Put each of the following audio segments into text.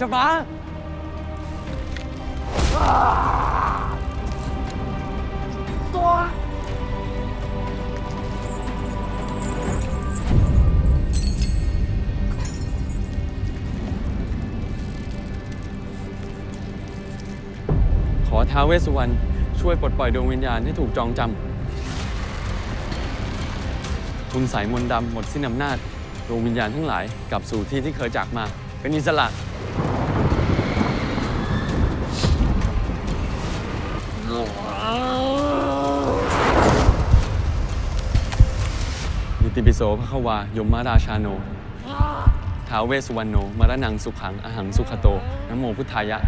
จะมาขอท้าวเวสสุวรรณช่วยปลดปล่อยดวงวิญญาณที่ถูกจองจำคุณสายมนต์ดำหมดสิ้นอำนาจดวงวิญญาณทั้งหลายกลับสู่ที่ที่เคยจากมา เป็นอิสระ ติปิโสพระควายมมาราชาโนท้าวเวสสุวรรณโนมรณังสุขังอหังสุขโตนะโมพุทธายะ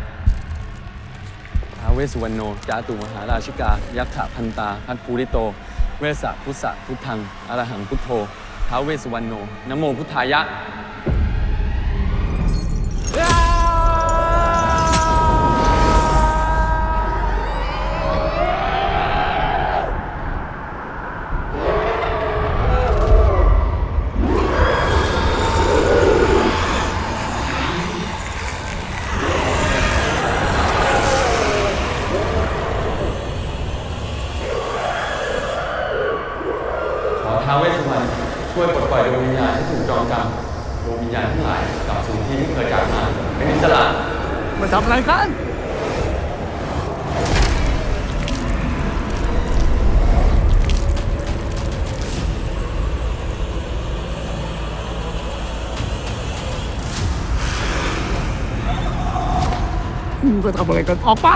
ท้าวเวสสุวรรณโนจาตุมหาราชิกา ยักขะพันตาพัทภูริโต เวสสะพุทธะพุทธังอรหังพุทโธท้าวเวสสุวรรณโนนะโมพุทธายะ ท้าวเวสสุวรรณช่วยปลดปล่อยดวงวิญญาณที่ถูกจองจำดวงวิญญาณทั้งหลายกลับสู่ที่ที่เคยจากมาเป็นอิสระมาทำอะไรกันมาทำอะไรกันออกไป